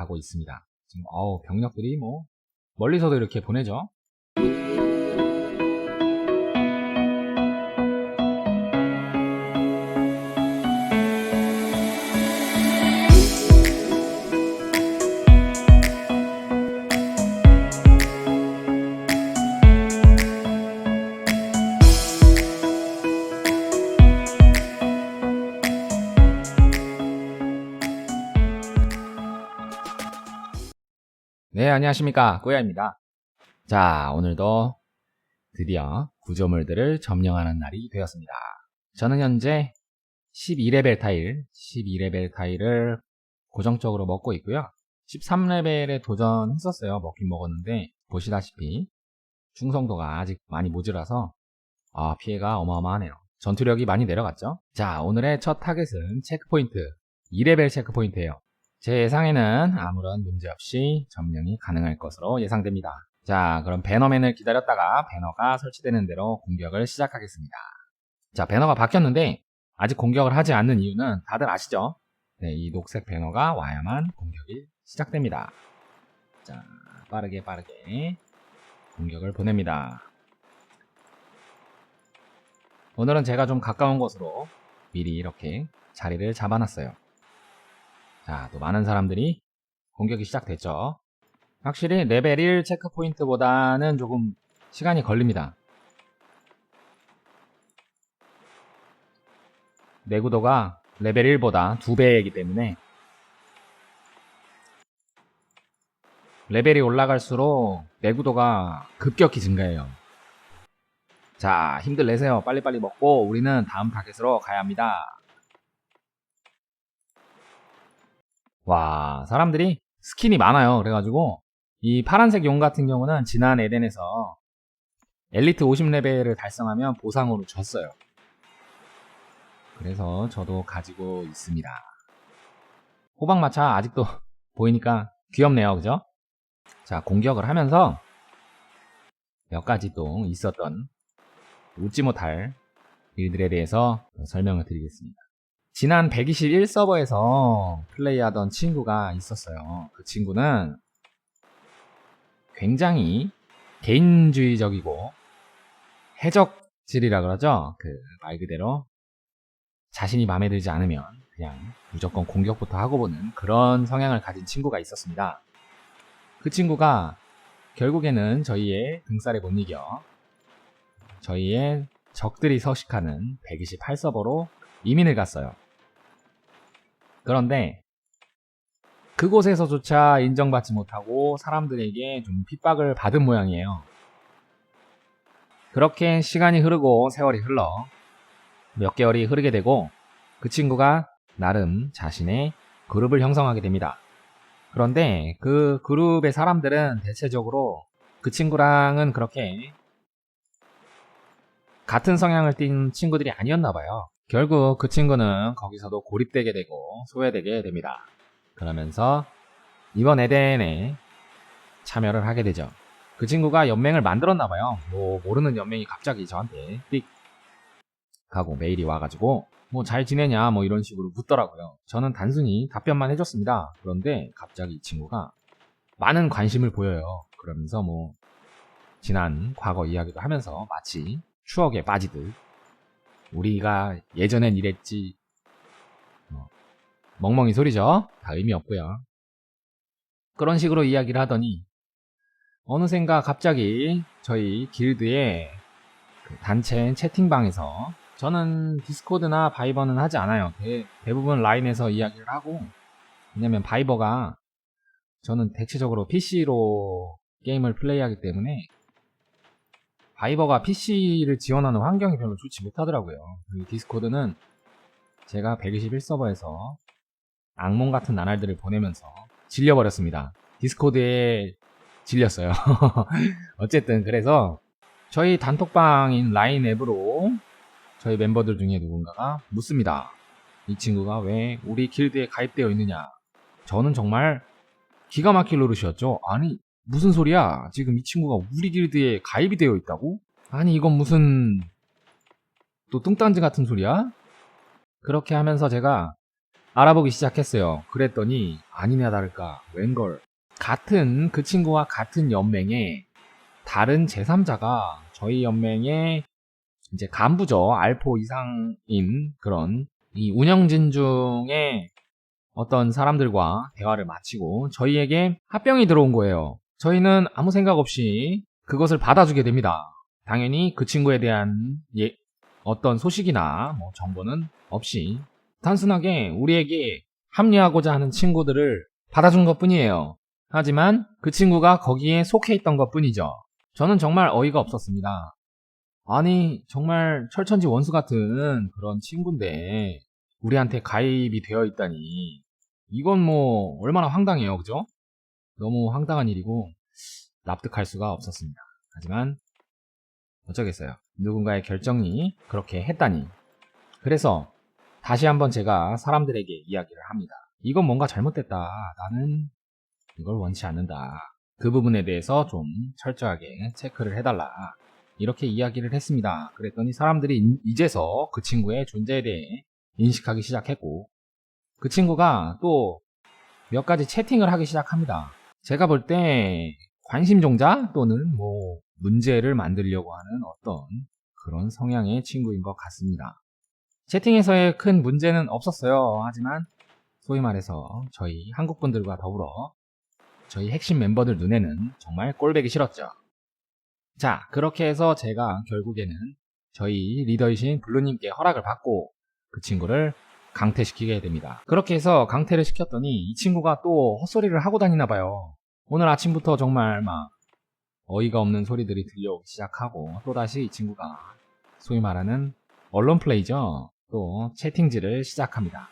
가고 있습니다. 지금 어우 병력들이 뭐 멀리서도 이렇게 보내죠. 안녕하십니까. 꼬야입니다. 자, 오늘도 드디어 구조물들을 점령하는 날이 되었습니다. 저는 현재 12레벨 타일, 12레벨 타일을 고정적으로 먹고 있고요. 13레벨에 도전했었어요. 먹긴 먹었는데, 보시다시피 충성도가 아직 많이 모자라서 아, 피해가 어마어마하네요. 전투력이 많이 내려갔죠. 자, 오늘의 첫 타겟은 체크포인트, 2레벨 체크포인트예요. 제 예상에는 아무런 문제 없이 점령이 가능할 것으로 예상됩니다. 자, 그럼 배너맨을 기다렸다가 배너가 설치되는 대로 공격을 시작하겠습니다. 자, 배너가 바뀌었는데 아직 공격을 하지 않는 이유는 다들 아시죠? 네, 이 녹색 배너가 와야만 공격이 시작됩니다. 자, 빠르게 빠르게 공격을 보냅니다. 오늘은 제가 좀 가까운 곳으로 미리 이렇게 자리를 잡아놨어요. 자, 또 많은 사람들이 공격이 시작됐죠. 확실히 레벨 1 체크포인트보다는 조금 시간이 걸립니다. 내구도가 레벨 1보다 2배이기 때문에 레벨이 올라갈수록 내구도가 급격히 증가해요. 자, 힘들 내세요. 빨리빨리 먹고 우리는 다음 타겟으로 가야 합니다. 와, 사람들이 스킨이 많아요. 그래가지고, 이 파란색 용 같은 경우는 지난 에덴에서 엘리트 50레벨을 달성하면 보상으로 줬어요. 그래서 저도 가지고 있습니다. 호박마차 아직도 보이니까 귀엽네요. 그죠? 자, 공격을 하면서 몇 가지 또 있었던 웃지 못할 일들에 대해서 설명을 드리겠습니다. 지난 121 서버에서 플레이하던 친구가 있었어요. 그 친구는 굉장히 개인주의적이고 해적질이라 그러죠. 그 말 그대로 자신이 마음에 들지 않으면 그냥 무조건 공격부터 하고 보는 그런 성향을 가진 친구가 있었습니다. 그 친구가 결국에는 저희의 등살에 못 이겨 저희의 적들이 서식하는 128 서버로 이민을 갔어요. 그런데 그곳에서조차 인정받지 못하고 사람들에게 좀 핍박을 받은 모양이에요. 그렇게 시간이 흐르고 세월이 흘러 몇 개월이 흐르게 되고 그 친구가 나름 자신의 그룹을 형성하게 됩니다. 그런데 그 그룹의 사람들은 대체적으로 그 친구랑은 그렇게 같은 성향을 띈 친구들이 아니었나 봐요. 결국 그 친구는 거기서도 고립되게 되고 소외되게 됩니다. 그러면서 이번 에덴에 참여를 하게 되죠. 그 친구가 연맹을 만들었나 봐요. 뭐 모르는 연맹이 갑자기 저한테 삑 하고 메일이 와가지고 뭐 잘 지내냐 뭐 이런 식으로 묻더라고요. 저는 단순히 답변만 해줬습니다. 그런데 갑자기 이 친구가 많은 관심을 보여요. 그러면서 뭐 지난 과거 이야기도 하면서 마치 추억에 빠지듯 우리가 예전엔 이랬지 뭐, 멍멍이 소리죠. 다 의미 없고요. 그런 식으로 이야기를 하더니 어느샌가 갑자기 저희 길드의 그 단체 채팅방에서 저는 디스코드나 바이버는 하지 않아요. 대, 대부분 라인에서 이야기를 하고 왜냐면 바이버가 저는 대체적으로 PC로 게임을 플레이하기 때문에 바이버가 PC를 지원하는 환경이 별로 좋지 못하더라고요. 디스코드는 제가 121 서버에서 악몽 같은 나날들을 보내면서 질려버렸습니다. 디스코드에 질렸어요. 어쨌든 그래서 저희 단톡방인 라인 앱으로 저희 멤버들 중에 누군가가 묻습니다. 이 친구가 왜 우리 길드에 가입되어 있느냐? 저는 정말 기가 막힐 노릇이었죠. 아니 무슨 소리야? 지금 이 친구가 우리 길드에 가입이 되어 있다고? 아니 이건 무슨 또 뚱딴지 같은 소리야? 그렇게 하면서 제가 알아보기 시작했어요. 그랬더니 아니나 다를까 웬걸 같은 그 친구와 같은 연맹에 다른 제3자가 저희 연맹의 이제 간부죠. 알포 이상인 그런 이 운영진 중에 어떤 사람들과 대화를 마치고 저희에게 합병이 들어온 거예요. 저희는 아무 생각 없이 그것을 받아주게 됩니다. 당연히 그 친구에 대한 예, 어떤 소식이나 뭐 정보는 없이 단순하게 우리에게 합류하고자 하는 친구들을 받아준 것 뿐이에요. 하지만 그 친구가 거기에 속해 있던 것 뿐이죠. 저는 정말 어이가 없었습니다. 아니, 정말 철천지 원수 같은 그런 친구인데, 우리한테 가입이 되어 있다니. 이건 뭐, 얼마나 황당해요, 그죠? 너무 황당한 일이고, 납득할 수가 없었습니다. 하지만, 어쩌겠어요. 누군가의 결정이 그렇게 했다니. 그래서, 다시 한번 제가 사람들에게 이야기를 합니다. 이건 뭔가 잘못됐다. 나는 이걸 원치 않는다. 그 부분에 대해서 좀 철저하게 체크를 해달라. 이렇게 이야기를 했습니다. 그랬더니 사람들이 이제서 그 친구의 존재에 대해 인식하기 시작했고, 그 친구가 또 몇 가지 채팅을 하기 시작합니다. 제가 볼 때 관심 종자 또는 뭐 문제를 만들려고 하는 어떤 그런 성향의 친구인 것 같습니다. 채팅에서의 큰 문제는 없었어요. 하지만 소위 말해서 저희 한국 분들과 더불어 저희 핵심 멤버들 눈에는 정말 꼴배기 싫었죠. 자, 그렇게 해서 제가 결국에는 저희 리더이신 블루님께 허락을 받고 그 친구를 강퇴시키게 됩니다. 그렇게 해서 강퇴를 시켰더니 이 친구가 또 헛소리를 하고 다니나 봐요. 오늘 아침부터 정말 막 어이가 없는 소리들이 들려오기 시작하고 또다시 이 친구가 소위 말하는 언론 플레이죠. 또 채팅질을 시작합니다.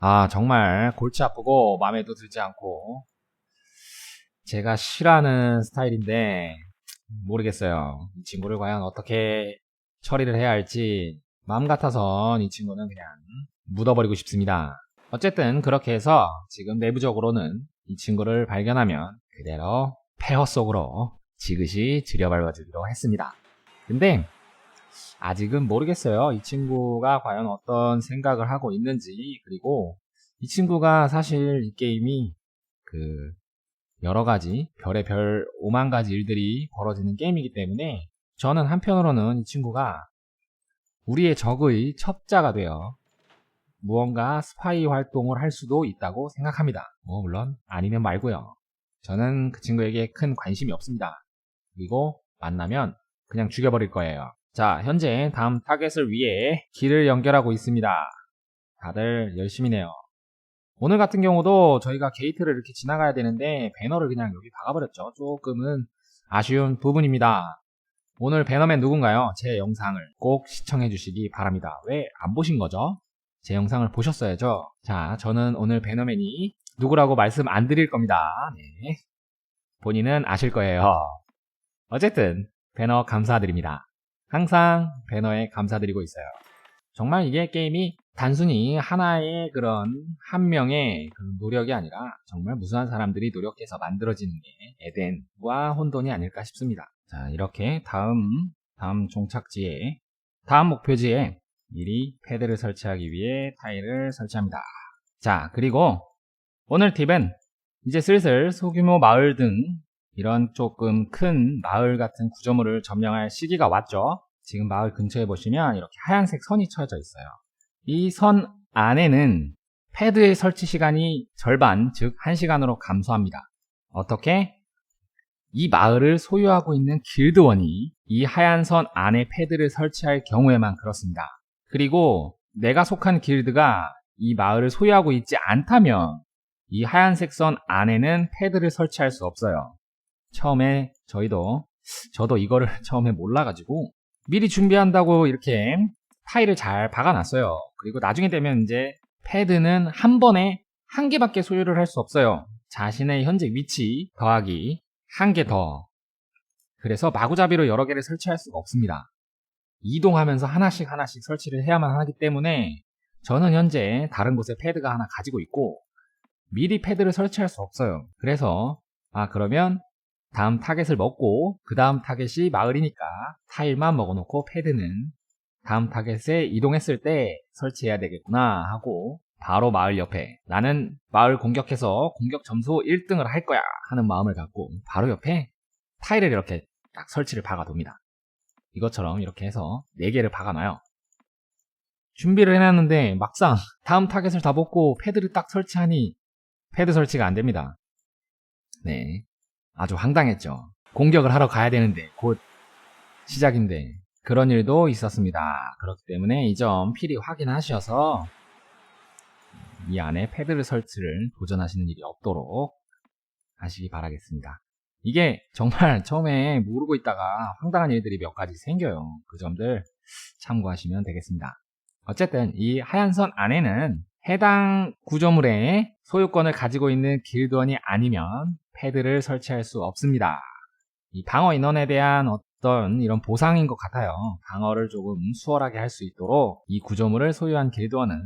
아, 정말 골치 아프고 마음에도 들지 않고 제가 싫어하는 스타일인데 모르겠어요. 이 친구를 과연 어떻게 처리를 해야 할지 마음 같아선 이 친구는 그냥 묻어버리고 싶습니다. 어쨌든 그렇게 해서 지금 내부적으로는 이 친구를 발견하면 그대로 폐허 속으로 지그시 들여밟아주기로 했습니다. 근데 아직은 모르겠어요. 이 친구가 과연 어떤 생각을 하고 있는지 그리고 이 친구가 사실 이 게임이 그 여러 가지 별의 별 5만 가지 일들이 벌어지는 게임이기 때문에 저는 한편으로는 이 친구가 우리의 적의 첩자가 되어 무언가 스파이 활동을 할 수도 있다고 생각합니다. 뭐 물론 아니면 말고요. 저는 그 친구에게 큰 관심이 없습니다. 그리고 만나면 그냥 죽여버릴 거예요. 자, 현재 다음 타겟을 위해 길을 연결하고 있습니다. 다들 열심히네요. 오늘 같은 경우도 저희가 게이트를 이렇게 지나가야 되는데 배너를 그냥 여기 박아버렸죠. 조금은 아쉬운 부분입니다. 오늘 배너맨 누군가요? 제 영상을 꼭 시청해 주시기 바랍니다. 왜 안 보신 거죠? 제 영상을 보셨어야죠. 자, 저는 오늘 배너맨이 누구라고 말씀 안 드릴 겁니다. 네. 본인은 아실 거예요. 어쨌든 배너 감사드립니다. 항상 배너에 감사드리고 있어요. 정말 이게 게임이 단순히 하나의 그런 한 명의 그 노력이 아니라 정말 무수한 사람들이 노력해서 만들어지는 게 에덴과 혼돈이 아닐까 싶습니다. 자, 이렇게 다음, 다음 종착지에, 다음 목표지에 미리 패드를 설치하기 위해 타일을 설치합니다. 자, 그리고 오늘 팁은 이제 슬슬 소규모 마을 등 이런 조금 큰 마을 같은 구조물을 점령할 시기가 왔죠. 지금 마을 근처에 보시면 이렇게 하얀색 선이 쳐져 있어요. 이 선 안에는 패드의 설치 시간이 절반, 즉 1시간으로 감소합니다. 어떻게? 이 마을을 소유하고 있는 길드원이 이 하얀 선 안에 패드를 설치할 경우에만 그렇습니다. 그리고 내가 속한 길드가 이 마을을 소유하고 있지 않다면 이 하얀색 선 안에는 패드를 설치할 수 없어요. 처음에 저희도 저도 이거를 처음에 몰라가지고 미리 준비한다고 이렇게 타일을 잘 박아놨어요. 그리고 나중에 되면 이제 패드는 한 번에 한 개밖에 소유를 할 수 없어요. 자신의 현재 위치 더하기 한 개 더. 그래서 마구잡이로 여러 개를 설치할 수가 없습니다. 이동하면서 하나씩 하나씩 설치를 해야만 하기 때문에 저는 현재 다른 곳에 패드가 하나 가지고 있고 미리 패드를 설치할 수 없어요. 그래서 아 그러면 다음 타겟을 먹고 그 다음 타겟이 마을이니까 타일만 먹어놓고 패드는 다음 타겟에 이동했을 때 설치해야 되겠구나 하고 바로 마을 옆에 나는 마을 공격해서 공격 점수 1등을 할 거야 하는 마음을 갖고 바로 옆에 타일을 이렇게 딱 설치를 박아둡니다. 이것처럼 이렇게 해서 4개를 박아놔요. 준비를 해놨는데 막상 다음 타겟을 다 뽑고 패드를 딱 설치하니 패드 설치가 안 됩니다. 네. 아주 황당했죠. 공격을 하러 가야 되는데 곧 시작인데 그런 일도 있었습니다. 그렇기 때문에 이 점 필히 확인하셔서 이 안에 패드를 설치를 도전하시는 일이 없도록 하시기 바라겠습니다. 이게 정말 처음에 모르고 있다가 황당한 일들이 몇 가지 생겨요. 그 점들 참고하시면 되겠습니다. 어쨌든 이 하얀 선 안에는 해당 구조물의 소유권을 가지고 있는 길드원이 아니면 패드를 설치할 수 없습니다. 이 방어 인원에 대한 어떤 이런 보상인 것 같아요. 방어를 조금 수월하게 할 수 있도록 이 구조물을 소유한 길드원은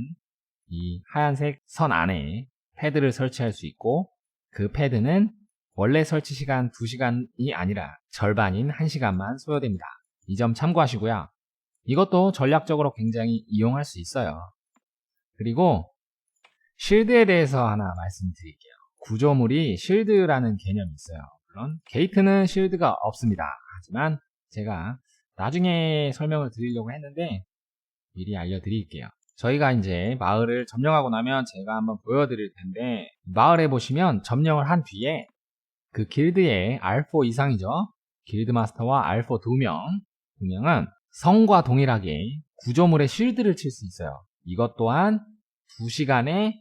이 하얀색 선 안에 패드를 설치할 수 있고 그 패드는 원래 설치 시간 2시간이 아니라 절반인 1시간만 소요됩니다. 이 점 참고하시고요. 이것도 전략적으로 굉장히 이용할 수 있어요. 그리고 실드에 대해서 하나 말씀드릴게요. 구조물이 실드라는 개념이 있어요. 물론 게이트는 실드가 없습니다. 하지만 제가 나중에 설명을 드리려고 했는데 미리 알려드릴게요. 저희가 이제 마을을 점령하고 나면 제가 한번 보여드릴 텐데 마을에 보시면 점령을 한 뒤에 그 길드의 알포 이상이죠. 길드 마스터와 알포 2명, 2명은 성과 동일하게 구조물의 실드를 칠 수 있어요. 이것 또한 2시간의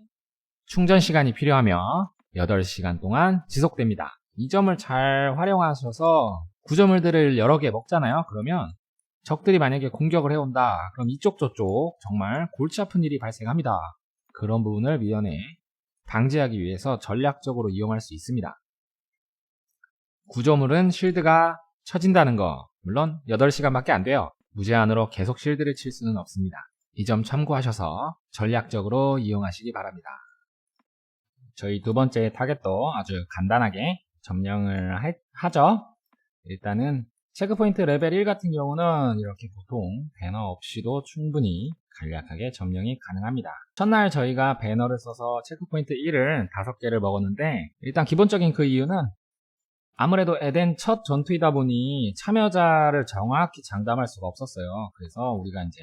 충전 시간이 필요하며 8시간 동안 지속됩니다. 이 점을 잘 활용하셔서 구조물들을 여러 개 먹잖아요. 그러면 적들이 만약에 공격을 해온다. 그럼 이쪽 저쪽 정말 골치 아픈 일이 발생합니다. 그런 부분을 미연에 방지하기 위해서 전략적으로 이용할 수 있습니다. 구조물은 실드가 쳐진다는 거 물론 8시간밖에 안 돼요. 무제한으로 계속 실드를 칠 수는 없습니다. 이 점 참고하셔서 전략적으로 이용하시기 바랍니다. 저희 두 번째 타겟도 아주 간단하게 점령을 하, 죠 일단은 체크포인트 레벨 1 같은 경우는 이렇게 보통 배너 없이도 충분히 간략하게 점령이 가능합니다. 첫날 저희가 배너를 써서 체크포인트 1을 5개를 먹었는데 일단 기본적인 그 이유는 아무래도 에덴 첫 전투이다 보니 참여자를 정확히 장담할 수가 없었어요. 그래서 우리가 이제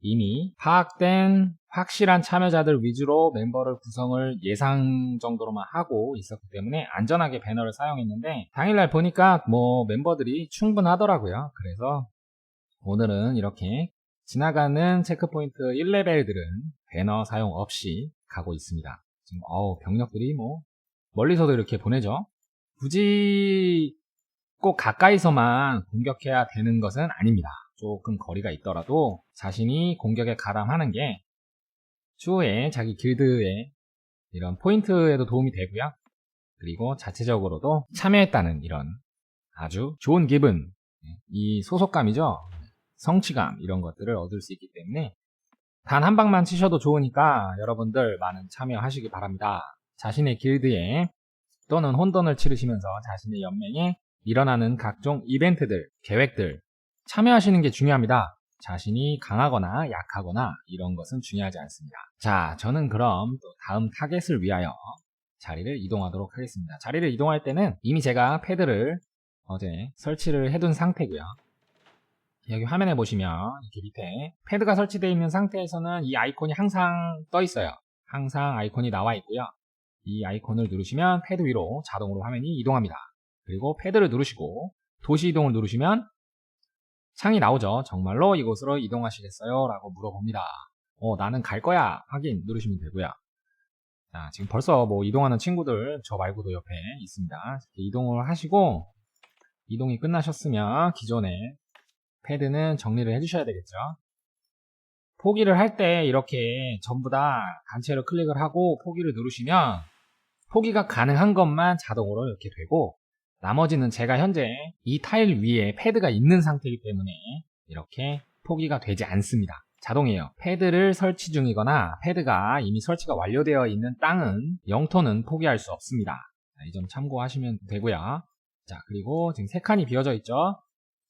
이미 파악된 확실한 참여자들 위주로 멤버를 구성을 예상 정도로만 하고 있었기 때문에 안전하게 배너를 사용했는데 당일날 보니까 뭐 멤버들이 충분하더라고요. 그래서 오늘은 이렇게 지나가는 체크포인트 1레벨들은 배너 사용 없이 가고 있습니다. 지금 어우 병력들이 뭐 멀리서도 이렇게 보내죠. 굳이 꼭 가까이서만 공격해야 되는 것은 아닙니다. 조금 거리가 있더라도 자신이 공격에 가담하는 게 추후에 자기 길드의 이런 포인트에도 도움이 되고요. 그리고 자체적으로도 참여했다는 이런 아주 좋은 기분, 이 소속감이죠. 성취감 이런 것들을 얻을 수 있기 때문에 단 한 방만 치셔도 좋으니까 여러분들 많은 참여하시기 바랍니다. 자신의 길드에 또는 혼돈을 치르시면서 자신의 연맹에 일어나는 각종 이벤트들, 계획들 참여하시는 게 중요합니다. 자신이 강하거나 약하거나 이런 것은 중요하지 않습니다. 자, 저는 그럼 또 다음 타겟을 위하여 자리를 이동하도록 하겠습니다. 자리를 이동할 때는 이미 제가 패드를 어제 설치를 해둔 상태고요. 여기 화면에 보시면 이렇게 밑에 패드가 설치되어 있는 상태에서는 이 아이콘이 항상 떠 있어요. 항상 아이콘이 나와 있고요. 이 아이콘을 누르시면 패드 위로 자동으로 화면이 이동합니다. 그리고 패드를 누르시고 도시 이동을 누르시면 창이 나오죠. 정말로 이곳으로 이동하시겠어요? 라고 물어봅니다. 어, 나는 갈 거야. 확인 누르시면 되고요. 자, 지금 벌써 뭐 이동하는 친구들 저 말고도 옆에 있습니다. 이동을 하시고 이동이 끝나셨으면 기존에 패드는 정리를 해주셔야 되겠죠. 포기를 할 때 이렇게 전부 다 단체로 클릭을 하고 포기를 누르시면 포기가 가능한 것만 자동으로 이렇게 되고 나머지는 제가 현재 이 타일 위에 패드가 있는 상태이기 때문에 이렇게 포기가 되지 않습니다. 자동이에요. 패드를 설치 중이거나 패드가 이미 설치가 완료되어 있는 땅은 영토는 포기할 수 없습니다. 이 점 참고하시면 되고요. 자 그리고 지금 세 칸이 비어져 있죠.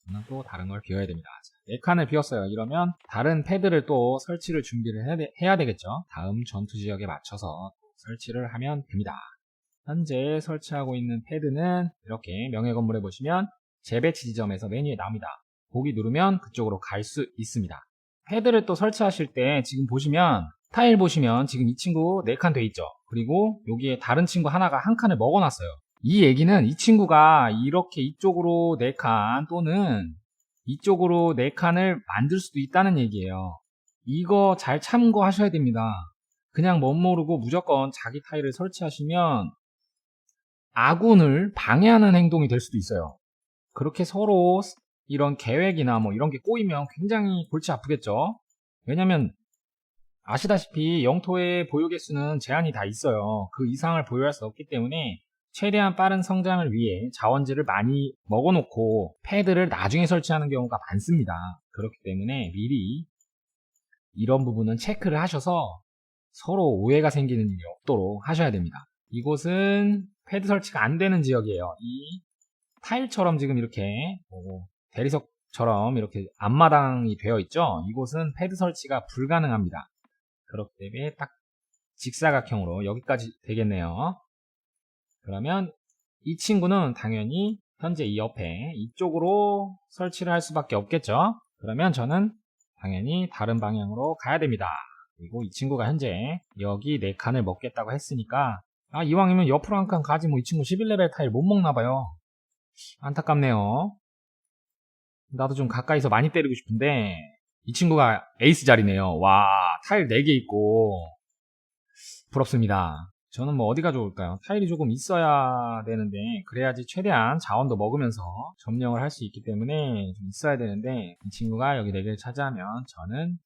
저는 또 다른 걸 비워야 됩니다. 자, 네 칸을 비웠어요. 이러면 다른 패드를 또 설치를 준비를 해야, 되, 되겠죠. 다음 전투 지역에 맞춰서 또 설치를 하면 됩니다. 현재 설치하고 있는 패드는 이렇게 명예 건물에 보시면 재배치 지점에서 메뉴에 나옵니다. 보기 누르면 그쪽으로 갈 수 있습니다. 패드를 또 설치하실 때 지금 보시면 타일 보시면 지금 이 친구 4칸 돼 있죠. 그리고 여기에 다른 친구 하나가 한 칸을 먹어놨어요. 이 얘기는 이 친구가 이렇게 이쪽으로 4칸 또는 이쪽으로 4칸을 만들 수도 있다는 얘기예요. 이거 잘 참고하셔야 됩니다. 그냥 멋모르고 무조건 자기 타일을 설치하시면 아군을 방해하는 행동이 될 수도 있어요. 그렇게 서로 이런 계획이나 뭐 이런 게 꼬이면 굉장히 골치 아프겠죠. 왜냐면 아시다시피 영토의 보유 개수는 제한이 다 있어요. 그 이상을 보유할 수 없기 때문에 최대한 빠른 성장을 위해 자원지를 많이 먹어놓고 패드를 나중에 설치하는 경우가 많습니다. 그렇기 때문에 미리 이런 부분은 체크를 하셔서 서로 오해가 생기는 일이 없도록 하셔야 됩니다. 이곳은 패드 설치가 안 되는 지역이에요. 이 타일처럼 지금 이렇게 뭐 대리석처럼 이렇게 앞마당이 되어 있죠. 이곳은 패드 설치가 불가능합니다. 그렇기 때문에 딱 직사각형으로 여기까지 되겠네요. 그러면 이 친구는 당연히 현재 이 옆에 이쪽으로 설치를 할 수밖에 없겠죠. 그러면 저는 당연히 다른 방향으로 가야 됩니다. 그리고 이 친구가 현재 여기 4칸을 먹겠다고 했으니까 아 이왕이면 옆으로 한 칸 가지 뭐 이 친구 11레벨 타일 못 먹나봐요. 안타깝네요. 나도 좀 가까이서 많이 때리고 싶은데 이 친구가 에이스 자리네요. 와 타일 4개 있고 부럽습니다. 저는 뭐 어디가 좋을까요? 타일이 조금 있어야 되는데 그래야지 최대한 자원도 먹으면서 점령을 할 수 있기 때문에 좀 있어야 되는데 이 친구가 여기 4개를 차지하면 저는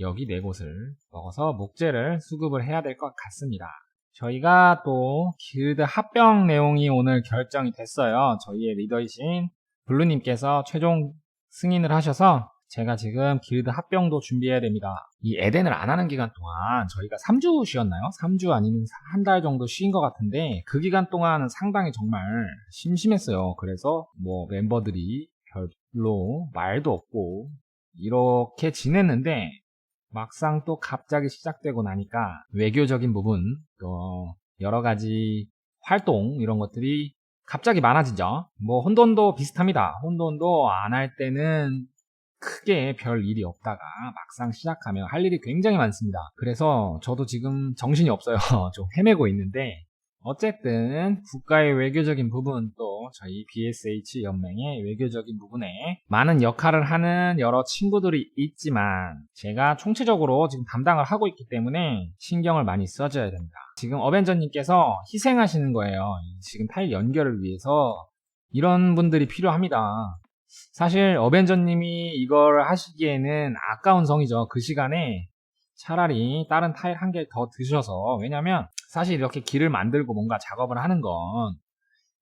여기 4곳을 먹어서 목재를 수급을 해야 될 것 같습니다. 저희가 또 길드 합병 내용이 오늘 결정이 됐어요. 저희의 리더이신 블루님께서 최종 승인을 하셔서 제가 지금 길드 합병도 준비해야 됩니다. 이 에덴을 안 하는 기간 동안 저희가 3주 쉬었나요? 3주 아니면 한 달 정도 쉰것 같은데 그 기간 동안은 상당히 정말 심심했어요. 그래서 뭐 멤버들이 별로 말도 없고 이렇게 지냈는데 막상 또 갑자기 시작되고 나니까 외교적인 부분 또 여러 가지 활동 이런 것들이 갑자기 많아지죠. 뭐 혼돈도 비슷합니다. 혼돈도 안 할 때는 크게 별 일이 없다가 막상 시작하면 할 일이 굉장히 많습니다. 그래서 저도 지금 정신이 없어요. 좀 헤매고 있는데 어쨌든 국가의 외교적인 부분 또 저희 BSH 연맹의 외교적인 부분에 많은 역할을 하는 여러 친구들이 있지만 제가 총체적으로 지금 담당을 하고 있기 때문에 신경을 많이 써줘야 됩니다. 지금 어벤져님께서 희생하시는 거예요. 지금 타일 연결을 위해서 이런 분들이 필요합니다. 사실 어벤져님이 이걸 하시기에는 아까운 성이죠. 그 시간에 차라리 다른 타일 한 개 더 드셔서 왜냐면 사실 이렇게 길을 만들고 뭔가 작업을 하는 건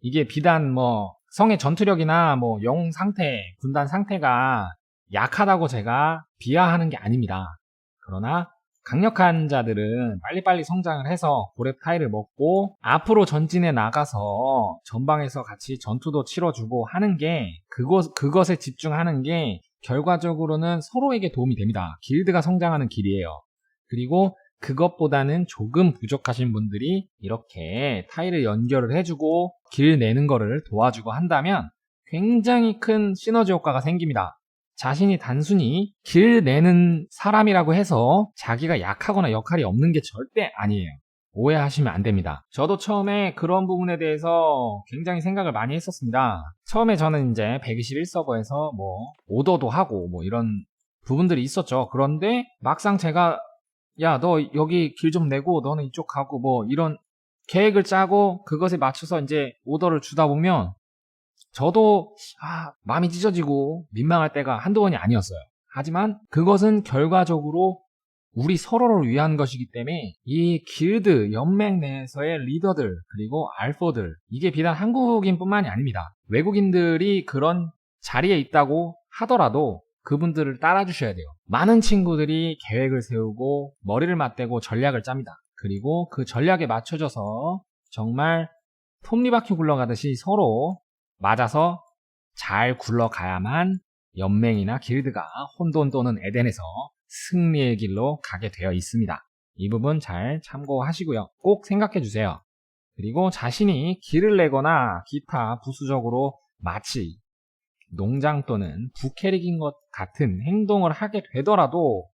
이게 비단 뭐 성의 전투력이나 뭐 영웅 상태, 군단 상태가 약하다고 제가 비하하는 게 아닙니다. 그러나 강력한 자들은 빨리빨리 성장을 해서 고렙 타일을 먹고 앞으로 전진해 나가서 전방에서 같이 전투도 치러주고 하는 게 그것, 그것에 집중하는 게 결과적으로는 서로에게 도움이 됩니다. 길드가 성장하는 길이에요. 그리고 그것보다는 조금 부족하신 분들이 이렇게 타일을 연결을 해주고 길 내는 거를 도와주고 한다면 굉장히 큰 시너지 효과가 생깁니다. 자신이 단순히 길 내는 사람이라고 해서 자기가 약하거나 역할이 없는 게 절대 아니에요. 오해하시면 안 됩니다. 저도 처음에 그런 부분에 대해서 굉장히 생각을 많이 했었습니다. 처음에 저는 이제 121서버에서 뭐 오더도 하고 뭐 이런 부분들이 있었죠. 그런데 막상 제가 야, 너 여기 길 좀 내고 너는 이쪽 가고 뭐 이런 계획을 짜고 그것에 맞춰서 이제 오더를 주다 보면 저도 아, 마음이 찢어지고 민망할 때가 한두 번이 아니었어요. 하지만 그것은 결과적으로 우리 서로를 위한 것이기 때문에 이 길드 연맹 내에서의 리더들 그리고 알포들 이게 비단 한국인뿐만이 아닙니다. 외국인들이 그런 자리에 있다고 하더라도 그분들을 따라주셔야 돼요. 많은 친구들이 계획을 세우고 머리를 맞대고 전략을 짭니다. 그리고 그 전략에 맞춰져서 정말 톱니바퀴 굴러가듯이 서로 맞아서 잘 굴러가야만 연맹이나 길드가 혼돈 또는 에덴에서 승리의 길로 가게 되어 있습니다. 이 부분 잘 참고하시고요. 꼭 생각해 주세요. 그리고 자신이 길을 내거나 기타 부수적으로 마치 농장 또는 부캐릭인 것 같은 행동을 하게 되더라도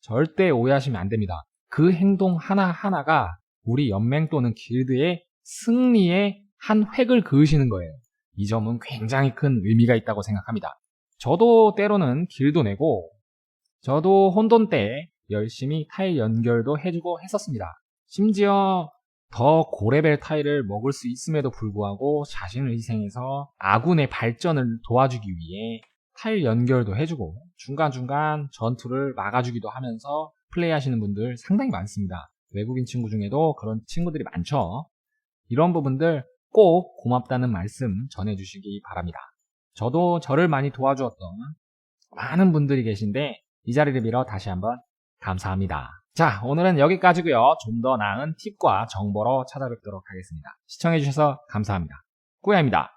절대 오해하시면 안 됩니다. 그 행동 하나하나가 우리 연맹 또는 길드의 승리에 한 획을 그으시는 거예요. 이 점은 굉장히 큰 의미가 있다고 생각합니다. 저도 때로는 길도 내고, 저도 혼돈 때 열심히 타일 연결도 해주고 했었습니다. 심지어 더 고레벨 타일을 먹을 수 있음에도 불구하고 자신을 희생해서 아군의 발전을 도와주기 위해 타일 연결도 해주고 중간중간 전투를 막아주기도 하면서 플레이하시는 분들 상당히 많습니다. 외국인 친구 중에도 그런 친구들이 많죠. 이런 부분들 꼭 고맙다는 말씀 전해주시기 바랍니다. 저도 저를 많이 도와주었던 많은 분들이 계신데 이 자리를 빌어 다시 한번 감사합니다. 자, 오늘은 여기까지고요. 좀 더 나은 팁과 정보로 찾아뵙도록 하겠습니다. 시청해주셔서 감사합니다. 꾸야입니다.